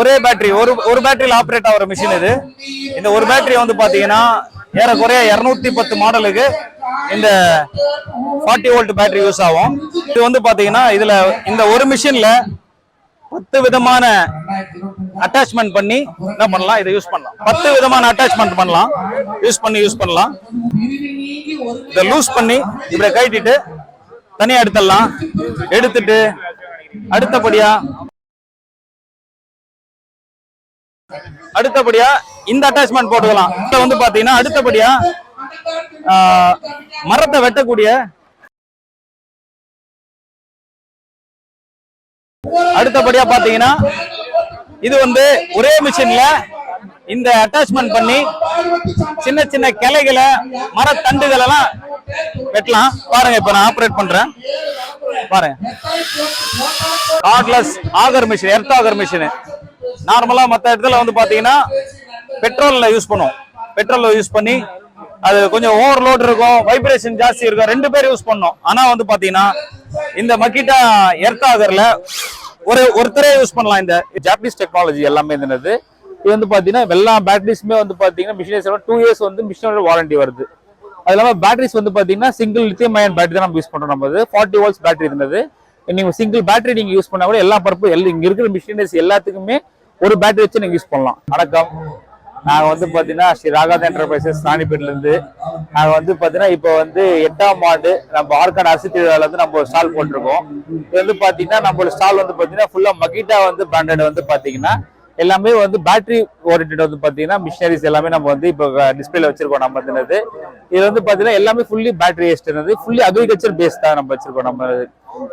ஒரே பேட்டரி ஒரு ஒரு பேட்டரியில் ஆப்ரேட் ஆகிற மிஷின் இது. இந்த ஒரு பேட்டரி வந்து பார்த்தீங்கன்னா ஏறக்குறைய இரநூத்தி பத்து மாடலுக்கு இந்த ஃபார்ட்டி வோல்ட் பேட்டரி யூஸ் ஆகும். இது வந்து பார்த்தீங்கன்னா இதில் இந்த ஒரு மிஷினில் பத்து விதமான அட்டாச்மெண்ட் பண்ணி என்ன பண்ணலாம்? இதை யூஸ் பண்ணலாம். பத்து விதமான அட்டாச்மெண்ட் பண்ணலாம். யூஸ் பண்ணி யூஸ் பண்ணலாம். இதை லூஸ் பண்ணி இப்படி கட்டிட்டு தனியா எடுத்துடலாம். எடுத்துட்டு அடுத்தபடியா அடுத்தபடியா இந்த அட்டாச்மெண்ட் போட்டுக்கலாம். இதை வந்து பாத்தீங்கன்னா அடுத்தபடியா ஆஹ், மரத்தை வெட்டக்கூடிய அடுத்தபடியா பாத்தீங்கன்னா இது வந்து ஒரே மிஷின்ல இந்த அட்டாச்மெண்ட் பண்ணி சின்ன சின்ன கிளைகளை மரத்தண்டுகள் எல்லாம் வெட்டலாம். பாருங்க இப்ப நான் ஆப்ரேட் பண்றேன். பாருங்க. Cordless auger machine earth auger machine நார்மலா மத்த இடத்துல வந்து பாத்தீங்கன்னா பெட்ரோல்ல யூஸ் பண்ணுவோம். பெட்ரோல்ல யூஸ் பண்ணி அது கொஞ்சம் ஓவர்லோட் இருக்கும் வைப்ரேஷன் ஜாஸ்தி இருக்கும் ரெண்டு பேர் யூஸ் பண்ணோம். ஆனா வந்து பாத்தீங்கன்னா இந்த மக்கிட்டா எர்த் ஆகர்ல ஒரு ஒருத்தரே யூஸ் பண்ணலாம். இந்த ஜாப்பனீஸ் டெக்னாலஜி எல்லாமே இருந்தது இது வந்து பாத்தீங்கன்னா எல்லா பேட்டரிஸுமே வந்து பாத்தீங்கன்னா மிஷினேஸ் டூ இயர்ஸ் வந்து மிஷினோட வாரண்டி வருது. அது இல்லாமல் பேட்டரிஸ் வந்து பார்த்தீங்கன்னா சிங்கிள் லித்தியம் அயன் பேட்டரி தான் நம்ம யூஸ் பண்ணுறோம் நம்ம ஃபார்ட்டி வால்ஸ் பேட்டரி இருந்தது. நீங்கள் சிங்கிள் பேட்டரி நீங்கள் யூஸ் பண்ணால் கூட எல்லா பர்பஸ் எல்லாம் இங்கே இருக்கிற மிஷினரிஸ் எல்லாத்துக்குமே ஒரு பேட்டரி வச்சு நீங்கள் யூஸ் பண்ணலாம். வணக்கம். நாங்கள் வந்து பார்த்தீங்கன்னா ஸ்ரீ ராகாத் என்டர்பிரைசஸ் ராணிப்பேட்லேருந்து நாங்கள் வந்து பார்த்தீங்கன்னா இப்போ வந்து எட்டாம் ஆண்டு நம்ம ஆர்கான் அரசு திருவிழாவிலேருந்து நம்ம நம்ம ஸ்டால் போட்டிருக்கோம். இது வந்து பார்த்தீங்கன்னா நம்மளோட ஸ்டால் வந்து பார்த்தீங்கன்னா ஃபுல்லாக மகிட்டா வந்து பிராண்டட் வந்து பார்த்தீங்கன்னா எல்லாமே வந்து பேட்டரி ஓரியன்ட் வந்து பார்த்தீங்கன்னா மிஷினரிஸ் எல்லாமே நம்ம வந்து இப்போ டிஸ்பிளேல வச்சிருக்கோம் நம்ம தினது இது வந்து பார்த்தீங்கன்னா எல்லாமே ஃபுல்லி பேட்டரி வேஸ்ட் இருந்தது ஃபுல்லி அக்ரிகல்ச்சர் பேஸ் தான் நம்ம வச்சிருக்கோம் நம்ம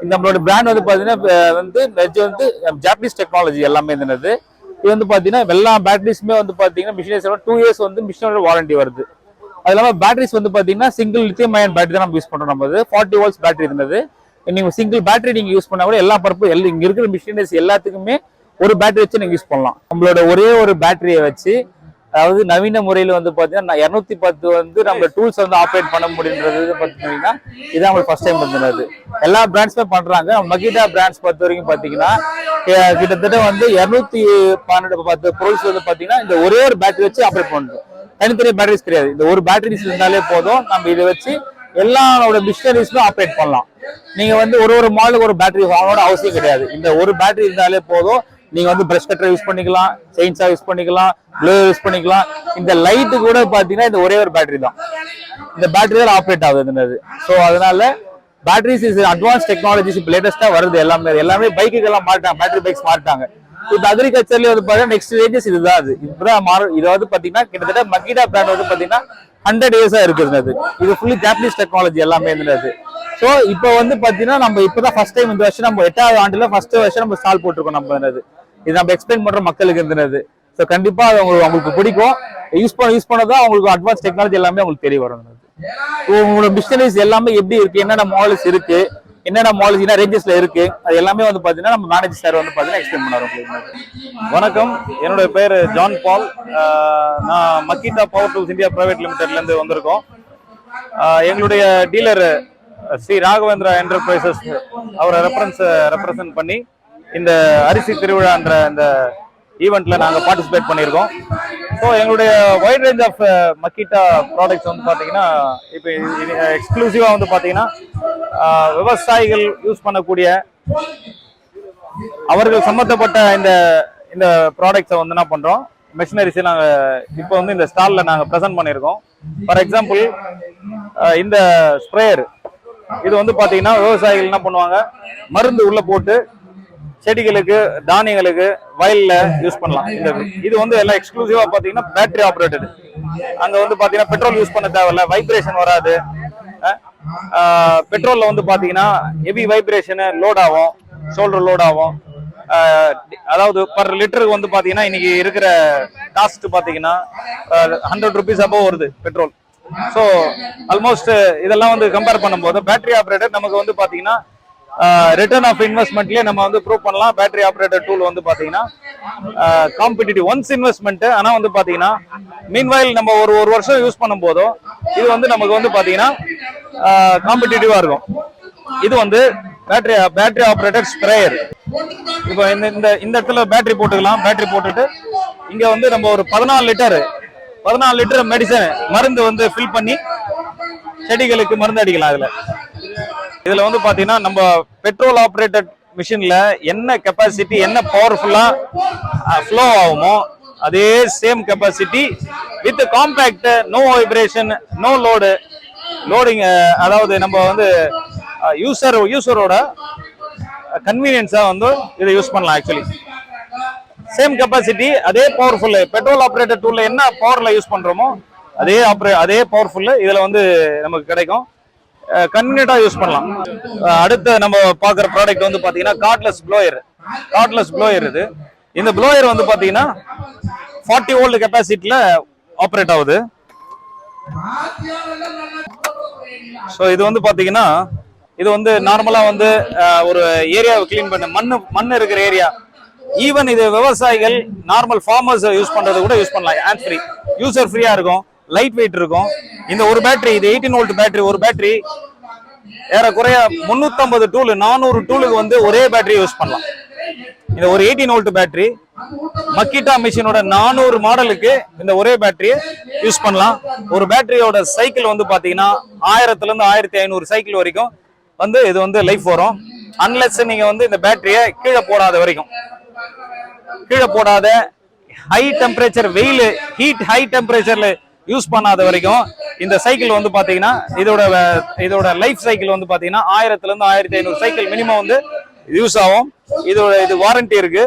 இந்த நம்மளோட பிராண்ட் வந்து பார்த்தீங்கன்னா வந்து வந்து ஜாப்பனீஸ் டெக்னாலஜி எல்லாமே இருந்தது இது வந்து பார்த்தீங்கன்னா எல்லா பேட்டரிஸுமே வந்து பார்த்தீங்கன்னா மிஷினரிஸ் டூ இயர்ஸ் வந்து மிஷினோட வாரண்டி வருது. அது இல்லாமல் பேட்டரிஸ் வந்து பார்த்தீங்கன்னா சிங்கிள் லித்தியம் அயன் பேட்டரி தான் நம்ம யூஸ் பண்ணுறோம் நம்ம ஃபார்ட்டி வோல்ட்ஸ் பேட்டரி இருந்தது நீங்கள் சிங்கிள் பேட்டரி நீங்கள் யூஸ் பண்ணால் கூட எல்லா பர்பஸ் எல்லாம் இங்கே இருக்கிற மிஷினரிஸ் எல்லாத்துக்குமே ஒரு பேட்டரி வச்சு நீங்கள் யூஸ் பண்ணலாம். நம்மளோட ஒரே ஒரு பேட்டரியை வச்சு அதாவது நவீன முறையில் வந்து பார்த்தீங்கன்னா இரநூத்தி பத்து வந்து நம்ம டூல்ஸ் வந்து ஆப்ரேட் பண்ண முடியுன்றது பார்த்தீங்கன்னா இதுதான் அவங்களுக்கு ஃபர்ஸ்ட் டைம் வந்துடுது எல்லா பிராண்ட்ஸுமே பண்ணுறாங்க மகிதா பிராண்ட்ஸ் பொறுத்த வரைக்கும் பார்த்தீங்கன்னா கிட்டத்தட்ட வந்து இரநூத்தி பன்னெண்டு பத்து பொருள்ஸ் வந்து பார்த்தீங்கன்னா இந்த ஒரே ஒரு பேட்டரி வச்சு ஆப்ரேட் பண்ணுறோம் தனித்தனி பேட்டரிஸ் கிடையாது. இந்த ஒரு பேட்டரிஸ் இருந்தாலே போதும். நம்ம இதை வச்சு எல்லாரோட மிஷினரிஸுமே ஆப்ரேட் பண்ணலாம். நீங்க வந்து ஒரு ஒரு மாடலுக்கு ஒரு பேட்டரி வாங்கணும்னு அவசியம் கிடையாது. இந்த ஒரு பேட்டரி இருந்தாலே போதும். நீங்க வந்து பிரஷ் கட்டர் யூஸ் பண்ணிக்கலாம் செயின்ஸா யூஸ் பண்ணிக்கலாம் ப்ளோ யூஸ் பண்ணிக்கலாம். இந்த லைட்டு கூட பாத்தீங்கன்னா இந்த ஒரே ஒரு பேட்டரி தான். இந்த பேட்டரி தான் ஆப்ரேட் ஆகுது ஸோ அதனால பேட்டரிஸ் இஸ் அட்வான்ஸ் டெக்னாலஜிஸ் இப்போ லேட்டஸ்டா வருது எல்லாமே. எல்லாமே பைக்குக்கு எல்லாம் மாட்டாங்க பேட்டரி பைக்ஸ் மாட்டாங்க இப்போ அக்ரிகல்ச்சர்ல வந்து பாத்தீங்கன்னா நெக்ஸ்ட் ரேஞ்சஸ் இதுதான் அது. இப்பதான் மாறும் இது வந்து பாத்தீங்கன்னா கிட்டத்தட்ட மக்கீடா பிராண்ட் வந்து பாத்தீங்கன்னா ஹண்ட்ரட் இயர்ஸா இருக்குது அது இது. ஃபுல்லி ஜாப்பனீஸ் டெக்னாலஜி எல்லாமே இருந்தது ஸோ இப்போ வந்து பாத்தீங்கன்னா நம்ம இப்பதான் ஃபர்ஸ்ட் டைம் இந்த வருஷம் நம்ம எட்டாவது ஆண்டுல ஃபர்ஸ்ட் வருஷம் நம்ம ஸ்டால் போட்டிருக்கோம் நம்ம இருந்தது இது நம்ம எக்ஸ்பிளைன் பண்ற மக்களுக்கு இருந்தது. ஸோ கண்டிப்பா அது உங்களுக்கு உங்களுக்கு பிடிக்கும். யூஸ் பண்ண யூஸ் பண்ணதான் உங்களுக்கு அட்வான்ஸ் டெக்னாலஜி எல்லாமே உங்களுக்கு தெரிய வரும். உங்களோட மிஷினரிஸ் எல்லாமே எப்படி இருக்கு? என்னென்ன மாடல்ஸ் இருக்கு? என்னென்ன மாடல்ஸ் என்ன ரேஞ்சஸ்ல இருக்கு? அது எல்லாமே வந்து பாத்தீங்கன்னா நம்ம மேனேஜர் சார் வந்து பாத்தீங்கன்னா எக்ஸ்பிளைன் பண்ணாரு உங்களுக்கு. வணக்கம். என்னுடைய பேர் ஜான் பால். நான் Makita power tools India private லிமிடெட்ல இருந்து வந்திருக்கோம். எங்களுடைய டீலர் ஸ்ரீ ராகவேந்திரா என்டர்பிரைசஸ் அவரை ரெஃபரன்ஸ் ரெப்ரசன்ட் பண்ணி இந்த அரிசி திருவிழான்ற இந்த ஈவெண்ட்ல நாங்க பார்ட்டிசிபேட் பண்ணியிருக்கோம். ஸோ எங்களுடைய wide range of Makita products வந்து பார்த்தீங்கன்னா இப்போ எக்ஸ்க்ளூசிவாக வந்து பார்த்தீங்கன்னா விவசாயிகள் யூஸ் பண்ணக்கூடிய அவர்கள் சம்மந்தப்பட்ட இந்த இந்த ப்ராடக்ட்ஸை வந்து என்ன பண்ணுறோம் மெஷினரிஸை நாங்கள் இப்போ வந்து இந்த ஸ்டாலில் நாங்கள் ப்ரெசென்ட் பண்ணியிருக்கோம். ஃபார் எக்ஸாம்பிள் இந்த ஸ்ப்ரேயர் இது வந்து பார்த்தீங்கன்னா விவசாயிகள் என்ன பண்ணுவாங்க? மருந்து உள்ளே போட்டு செடிகளுக்கு தானியங்களுக்கு வயல்ல யூஸ் பண்ணலாம். இந்த இது. இது வந்து எல்லாம் எக்ஸ்க்ளூசிவா பாத்தீங்கன்னா பேட்டரி ஆப்ரேட்டட் அங்க வந்து பாத்தீங்கன்னா பெட்ரோல் யூஸ் பண்ண தேவையில்ல. வைப்ரேஷன் வராது. பெட்ரோல்ல வந்து பாத்தீங்கன்னா ஹெவி வைப்ரேஷன் லோட் ஆகும். ஷோல்டர் லோட் ஆகும். அதாவது பர் லிட்டருக்கு வந்து பாத்தீங்கன்னா இன்னைக்கு இருக்கிற காஸ்ட் பாத்தீங்கன்னா ஹண்ட்ரட் ருபீஸ் அபோவ் வருது பெட்ரோல் ஸோ ஆல்மோஸ்ட் இதெல்லாம் வந்து கம்பேர் பண்ணும்போது பேட்டரி ஆப்ரேட்டர் நமக்கு வந்து பாத்தீங்கன்னா ரிட்டர்ன் ஆஃப் இன்வெஸ்ட்மெண்ட்லயே நம்ம வந்து ப்ரூவ் பண்ணலாம். பேட்டரி ஆப்ரேட்டர் டூல் வந்து பாத்தீங்கன்னா காம்படிட்டிவ் ஒன்ஸ் இன்வெஸ்ட்மெண்ட் ஆனா வந்து பாத்தீங்கன்னா மீன்வாயில் நம்ம ஒரு ஒரு வருஷம் யூஸ் பண்ணும் போதும் இது வந்து நமக்கு வந்து பாத்தீங்கன்னா காம்படிட்டிவா இருக்கும். இது வந்து பேட்டரி பேட்டரி ஆப்ரேட்டர் ஸ்ப்ரேயர் இப்போ இந்த இந்த இந்த இடத்துல பேட்டரி போட்டுக்கலாம். பேட்டரி போட்டுட்டு இங்க வந்து நம்ம ஒரு பதினாலு லிட்டர் பதினாலு லிட்டர் மெடிசன் மருந்து வந்து ஃபில் பண்ணி செடிகளுக்கு மருந்து அடிக்கலாம் இதுல இதுல வந்து பாத்தீங்கன்னா நம்ம பெட்ரோல் ஆப்ரேட்டட் மிஷின்ல என்ன கெப்பாசிட்டி என்ன பவர்ஃபுல்லா ஃப்ளோ ஆகுமோ அதே same capacity with compact no vibration no load loading அதாவது நம்ம வந்து யூசர் யூசரோட கன்வீனியன்ஸாக வந்து இதை யூஸ் பண்ணலாம் ஆக்சுவலி சேம் கெப்பாசிட்டி அதே பவர்ஃபுல் பெட்ரோல் ஆப்ரேட்டர் டூலில் என்ன பவரில் யூஸ் பண்ணுறோமோ அதே ஆப்ரே அதே பவர்ஃபுல்லு இதில் வந்து நமக்கு கிடைக்கும். கன்வீனியண்டா யூஸ் பண்ணலாம். அடுத்து அடுத்த நம்ம பார்க்குற ப்ராடக்ட் வந்து பார்த்தீங்கன்னா காட்லெஸ் ப்ளோயர் காட்லெஸ் ப்ளோயர் இது. இந்த ப்ளோயர் வந்து பார்த்தீங்கன்னா ஃபார்ட்டி ஓல்டு கெப்பாசிட்டியில் ஆப்ரேட் ஆகுது. ஸோ இது வந்து பார்த்தீங்கன்னா இது வந்து நார்மலாக வந்து ஒரு ஏரியாவை க்ளீன் பண்ண மண் மண் இருக்கிற ஏரியா ஈவன் இது விவசாயிகள் நார்மல் ஃபார்மர்ஸ் யூஸ் பண்ணுறது கூட யூஸ் பண்ணலாம். ஹேண்ட் ஃப்ரீ யூசர் ஃப்ரீயாக இருக்கும். லைட் வெயிட் இருக்கும். இந்த ஒரு பேட்டரி இது எயிட்டீன் வோல்ட் பேட்டரி ஒரு பேட்டரி ஏறக்குறைய 350 டூல் நானூறு டூலுக்கு வந்து ஒரே பேட்டரி யூஸ் பண்ணலாம். இந்த ஒரு எயிட்டீன் வோல்ட் பேட்டரி மக்கிட்டா மிஷினோட நானூறு மாடலுக்கு இந்த ஒரே பேட்டரியை யூஸ் பண்ணலாம். ஒரு பேட்டரியோட சைக்கிள் வந்து பார்த்தீங்கன்னா ஆயிரத்துலேருந்து ஆயிரத்தி ஐநூறு சைக்கிள் வரைக்கும் வந்து இது வந்து லைஃப் வரும். அன்லெஸ் நீங்கள் வந்து இந்த பேட்டரியை கீழே போடாத வரைக்கும். கீழே போடாத ஹை டெம்பரேச்சர் வெயில் ஹீட் ஹை டெம்பரேச்சரில் யூஸ் பண்ணாத வரைக்கும் இந்த சைக்கிள் வந்து பார்த்தீங்கன்னா இதோட இதோட லைஃப் சைக்கிள் வந்து பார்த்தீங்கன்னா ஆயிரத்துலேருந்து ஆயிரத்தி ஐநூறு சைக்கிள் மினிமம் வந்து யூஸ் ஆகும். இதோட இது வாரண்டி இருக்கு.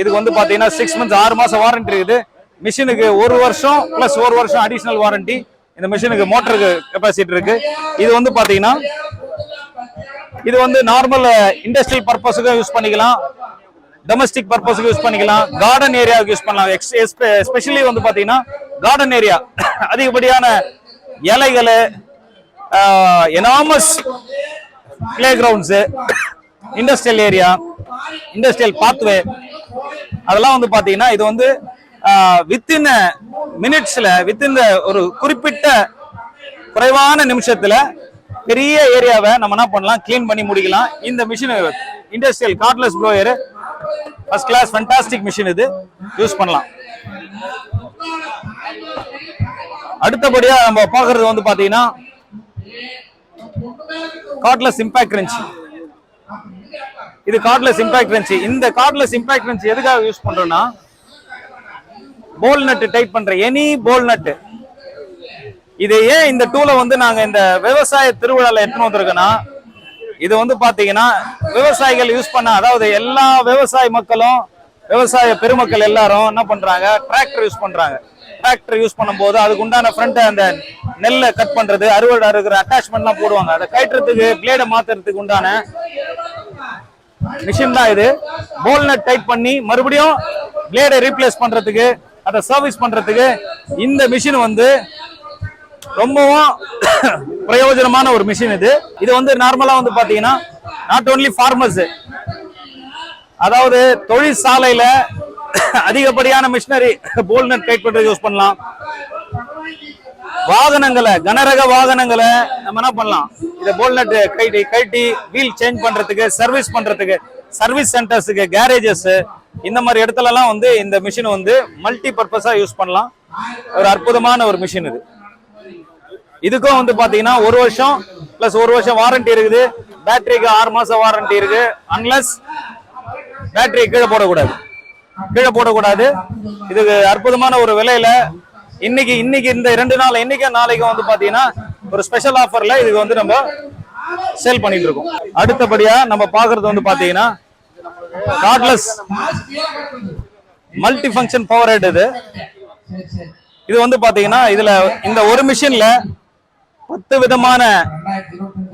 இதுக்கு வந்து பார்த்தீங்கன்னா சிக்ஸ் மந்த்ஸ் ஆறு மாதம் வாரண்டி இருக்குது. மிஷினுக்கு ஒரு வருஷம் ப்ளஸ் ஒரு வருஷம் அடிஷ்னல் வாரண்டி இந்த மிஷினுக்கு மோட்டருக்கு கெப்பாசிட்டி இருக்கு. இது வந்து பார்த்தீங்கன்னா இது வந்து நார்மல் இண்டஸ்ட்ரியல் பர்பஸுக்கும் யூஸ் பண்ணிக்கலாம். டொமஸ்டிக் பர்பஸ்க்கு யூஸ் பண்ணிக்கலாம். கார்டன் ஏரியாவுக்கு யூஸ் பண்ணலாம். எஸ்பெஷலி வந்து பார்த்தீங்கன்னா கார்டன் ஏரியா அதிகப்படியான இலைகள் enormous play grounds industrial area industrial pathway அதெல்லாம் வந்து பார்த்தீங்கன்னா இது வந்து வித்தின் மினிட்ஸில் வித்தின் ஒரு குறிப்பிட்ட குறைவான நிமிஷத்தில் பெரிய ஏரியாவை நம்ம என்ன பண்ணலாம்? கிளீன் பண்ணி முடிக்கலாம். இந்த machine industrial cordless blower first class fantastic machine இது. யூஸ் பண்ணலாம். அடுத்தபடியா நம்ம பார்க்கறது வந்து பாத்தீங்கன்னா கார்ட்லெஸ் இம்பாக்ட் ரெஞ்ச் இது கார்ட்லெஸ் இம்பாக்ட் ரெஞ்ச் இந்த கார்ட்லெஸ் இம்பாக்ட் ரெஞ்ச் எதுக்காக யூஸ் பண்றோம்னா போல் நட் டைட் பண்ற எனி போல் நட் இது ஏன் இந்த டூலை வந்து நாங்க இந்த விவசாய திருவிழால எடுத்துன்னு வந்திருக்கோம்னா இது வந்து பாத்தீங்கன்னா விவசாயிகள் யூஸ் பண்ண அதாவது எல்லா விவசாய மக்களும் விவசாய பெருமக்கள் எல்லாரும் என்ன பண்றாங்க டிராக்டர் யூஸ் பண்றாங்க. டிராக்டர் யூஸ் பண்ணும்போது அதுக்கு உண்டான ஃப்ரண்ட் அந்த நெல்லை கட் பண்றது அறுவடை இருக்கிற அட்டாச்மெண்ட்லாம் போடுவாங்க. அதை கட்டுறதுக்கு பிளேடை மாத்துறதுக்கு உண்டான மிஷின் தான் இது. போல்நட் டைட் பண்ணி மறுபடியும் பிளேடை ரீப்ளேஸ் பண்றதுக்கு அதை சர்வீஸ் பண்றதுக்கு இந்த மிஷின் வந்து ரொம்பவும் பிரயோஜனமான ஒரு மிஷின் இது. இது வந்து நார்மலா வந்து பாத்தீங்கன்னா நாட் ஓன்லி ஃபார்மர்ஸ் அதாவது தொழிற்சாலையில அதிகப்படியான மிஷினரி போல்நட் டைட் பண்றது யூஸ் பண்ணலாம். வாகனங்களை கனரக வாகனங்களை நம்ம என்ன பண்ணலாம்? இதை போல்நட் கைட்டி கைட்டி வீல் சேஞ்ச் பண்றதுக்கு சர்வீஸ் பண்றதுக்கு சர்வீஸ் சென்டர்ஸுக்கு கேரேஜஸ் இந்த மாதிரி இடத்துல எல்லாம் வந்து இந்த மிஷின் வந்து மல்டி பர்பஸா யூஸ் பண்ணலாம். ஒரு அற்புதமான ஒரு மிஷின் இது. இதுக்கும் வந்து பாத்தீங்கன்னா ஒரு வருஷம் பிளஸ் ஒரு வருஷம் வாரண்டி இருக்குது. பேட்டரிக்கு ஆறு மாசம் வாரண்டி இருக்கு. அன்லஸ் பேட்டரி கீழே போடக்கூடாது. கீழே போடக்கூடாது. இதுக்கு அற்புதமான ஒரு விலையில இன்னைக்கு இன்னைக்கு இந்த ரெண்டு நாள் இன்னைக்கு நாளைக்கும் வந்து பாத்தீங்கன்னா ஒரு ஸ்பெஷல் ஆஃபர்ல இதுக்கு வந்து நம்ம சேல் பண்ணிட்டு இருக்கோம். அடுத்தபடியா நம்ம பாக்குறது வந்து பாத்தீங்கன்னா cordless multi function power head இது. இது வந்து பாத்தீங்கன்னா இதுல இந்த ஒரு மிஷின்ல பத்து விதமான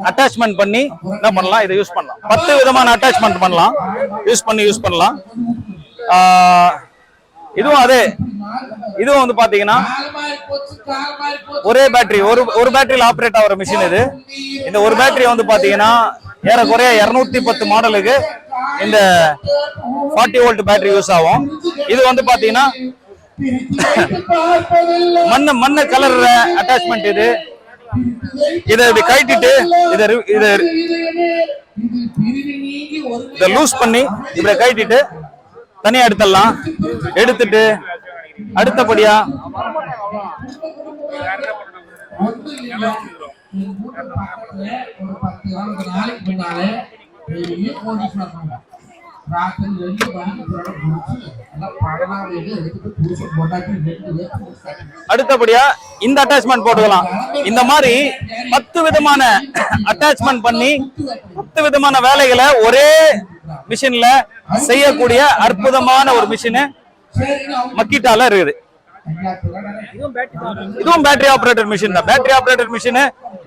அட்டாச்மெண்ட் பண்ணி என்ன பண்ணலாம்? இதை யூஸ் பண்ணலாம். பத்து விதமான அட்டாச்மெண்ட் பண்ணலாம். யூஸ் பண்ணி யூஸ் பண்ணலாம். இதுவும் அதே. இதுவும் வந்து பாத்தீங்கன்னா ஒரே பேட்டரி ஒரு ஒரு பேட்டரியில் ஆப்ரேட் ஆகிற மிஷின் இது. இந்த ஒரு பேட்டரி வந்து பாத்தீங்கன்னா ஏறக்குறைய இருநூத்தி பத்து மாடலுக்கு இந்த ஃபார்ட்டி வோல்ட் பேட்டரி யூஸ் ஆகும். இது வந்து பாத்தீங்கன்னா மண்ணு மண்ணு கலர் அட்டாச்மெண்ட் இது. இதை இப்படி கழட்டிட்டு இதை ரி- இதை இதை லூஸ் பண்ணி இப்படி கழட்டிட்டு தனியா எடுத்துடலாம். எடுத்துட்டு அடுத்தபடியா ஒரு பத்து இருபது நாளைக்கு முன்னாலே பெரிய கோடீஸ்வரர் ராத்திரி ரெண்டு. அடுத்தபடியா இந்த அட்டாச்மெண்ட் போட்டுக்கலாம். இந்த மாதிரி பத்து விதமான அட்டாச்மெண்ட் பண்ணி பத்து விதமான வேலைகளை ஒரே மிஷின்ல செய்யக்கூடிய அற்புதமான ஒரு மிஷின் மக்கிட்டால இருக்குது. இதுவும் பேட்டரி ஆபரேட்டர் மிஷின் தான். பேட்டரி ஆபரேட்டர் மிஷின்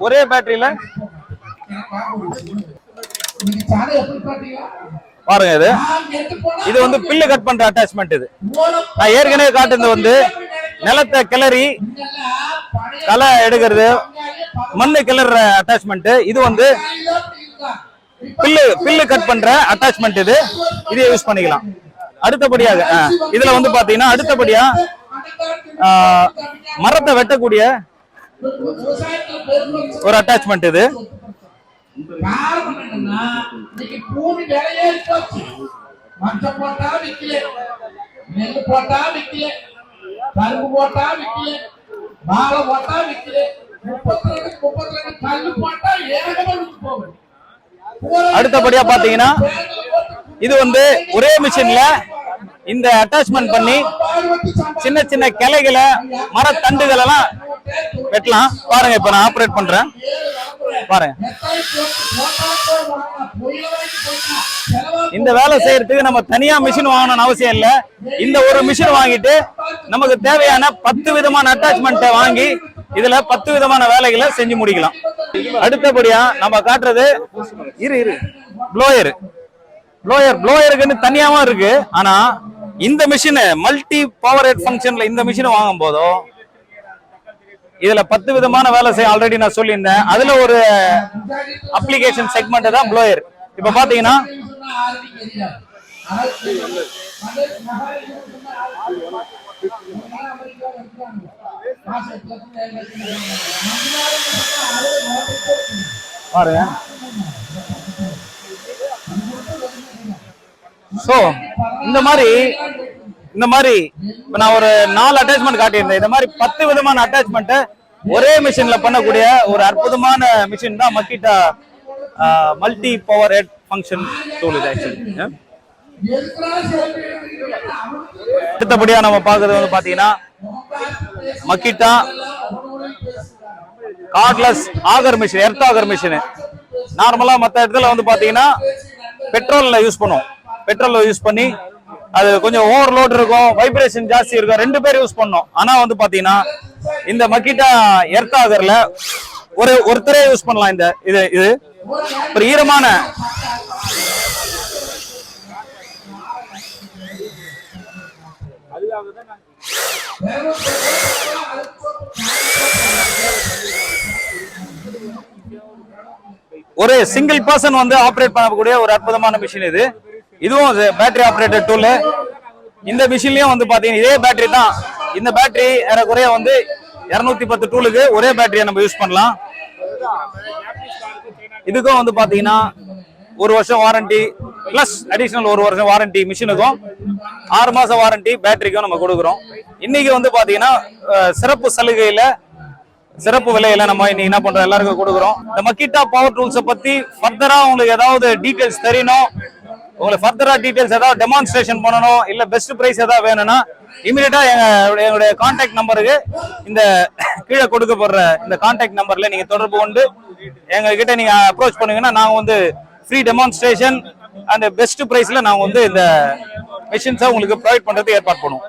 ஒரே பேட்டரியில பாருங்க இது. இது வந்து பில்லு கட் பண்ற அட்டாச்மெண்ட் இது. நான் ஏற்கனவே காட்டுனது வந்து நிலத்தை கிளறி களை எடுக்கிறது மண்ணு கிளற அட்டாச்மெண்ட் இது வந்து பில்லு பில்லு கட் பண்ற அட்டாச்மெண்ட் இது. இதை யூஸ் பண்ணிக்கலாம். அடுத்தபடியாக இதுல வந்து பாத்தீங்கன்னா அடுத்தபடியா மரத்தை வெட்டக்கூடிய ஒரு அட்டாச்மெண்ட் இது. காரணம் என்னன்னா இன்னைக்கு பூமி விலையே போச்சு மஞ்சள் போட்டா விக்கல. நெல் போட்டா விக்கல. கரும்பு போட்டா விக்கல. வாழை போட்டா விக்கல. முப்பத்தி ரெண்டு முப்பத்தி ரெண்டு கல்லு போட்டா ஏகமா போகுது. அடுத்தபடியா பாத்தீங்கன்னா இது வந்து ஒரே மிஷின்ல இந்த அட்டாச்மெண்ட் பண்ணி சின்ன சின்ன கிளைகளை மரத்தண்டுகள் எல்லாம் வெட்டலாம். பாருங்க இப்ப நான் ஆபரேட் பண்றேன். பாருங்க இந்த வேலை செய்யறதுக்கு நம்ம தனியா மிஷின் வாங்கணும்னு அவசியம் இல்ல. இந்த ஒரு மிஷின் வாங்கிட்டு நமக்கு தேவையான பத்து விதமான அட்டாச்மெண்ட்டை வாங்கி இதுல பத்து விதமான வேலைகளை செஞ்சு முடிக்கலாம். அடுத்தபடியா நம்ம காட்டுறது இரு இரு. ப்ளோயர் ப்ளோயர் ப்ளோயருக்குன்னு தனியாவும் இருக்கு. ஆனா இந்த மிஷின் மல்டி பவர் ஹெட் ஃபங்க்ஷன்ல இந்த மிஷின் வாங்கும் போதும் இதுல பத்து விதமான வேலை செய்ய ஆல்ரெடி நான் சொல்லியிருந்தேன். அதுல ஒரு அப்ளிகேஷன் செக்மெண்ட் தான் ப்ளோயர் இப்ப பாத்தீங்கன்னா பாருங்க சோ இந்த மாதிரி இந்த மாதிரி இப்ப நான் ஒரு நாலு அட்டாச்மெண்ட் காட்டியிருந்தேன். இந்த மாதிரி பத்து விதமான அட்டாச்மெண்ட் ஒரே மிஷின்ல பண்ணக்கூடிய ஒரு அற்புதமான மிஷின் தான் Makita multi power head function tool இது ஆக்சுவலி அடுத்தபடியா நம்ம பார்க்கறது வந்து பாத்தீங்கன்னா Makita cordless auger machine earth auger machine நார்மலா மத்த இடத்துல வந்து பாத்தீங்கன்னா பெட்ரோல்ல யூஸ் பண்ணுவோம். பெட்ரோல்ல யூஸ் பண்ணி அது கொஞ்சம் ஓவர்லோட் இருக்கும் வைப்ரேஷன் ஜாஸ்தி இருக்கும். ரெண்டு பேர் யூஸ் பண்ணோம். ஆனா வந்து பாத்தீங்கன்னா இந்த மக்கிட்டா எர்த் ஆகர்ல ஒரு ஒருத்தரே யூஸ் பண்ணலாம் இந்த இது இது. ஒரு ஈரமான. ஒரு சிங்கிள் பர்சன் வந்து ஆபரேட் பண்ணக்கூடிய ஒரு அற்புதமான மிஷின் இது. இதுவும் பேட்டரி ஆப்ரேட்டட் டூலு இந்த மிஷின்லயும் வந்து பாத்தீங்கன்னா இதே பேட்டரி தான். இந்த பேட்டரி ஏறக்குறைய வந்து இருநூத்தி பத்து டூலுக்கு ஒரே பேட்டரியை நம்ம யூஸ் பண்ணலாம். இதுக்கும் வந்து பாத்தீங்கன்னா ஒரு வருஷம் வாரண்டி பிளஸ் அடிஷனல் ஒரு வருஷம் வாரண்டி மிஷினுக்கும் ஆறு மாசம் வாரண்டி பேட்டரிக்கும் நம்ம கொடுக்குறோம். இன்னைக்கு வந்து பாத்தீங்கன்னா சிறப்பு சலுகையில சிறப்பு விலையில நம்ம இன்னைக்கு என்ன பண்றோம்? எல்லாருக்கும் கொடுக்குறோம். இந்த மக்கிட்டா பவர் டூல்ஸை பத்தி ஃபர்தரா உங்களுக்கு ஏதாவது டீட்டெயில்ஸ் தெரியணும்? உங்களுக்கு ஃபர்தரா டீடைல்ஸ் ஏதாவது டெமான்ஸ்ட்ரேஷன் பண்ணணும் இல்ல பெஸ்ட் பிரைஸ் ஏதாவது வேணும்னா இமீடியட்டா எங்க எங்களுடைய கான்டாக்ட் நம்பருக்கு இந்த கீழே கொடுக்கப்படுற இந்த கான்டாக்ட் நம்பர்ல நீங்க தொடர்பு கொண்டு எங்ககிட்ட நீங்க அப்ரோச் பண்ணுங்கன்னா நாங்க வந்து ஃப்ரீ டெமான்ஸ்ட்ரேஷன் அந்த பெஸ்ட் பிரைஸ்ல நாங்க வந்து இந்த மிஷின்ஸை உங்களுக்கு ப்ரொவைட் பண்றதுக்கு ஏற்பாடு பண்ணுவோம்.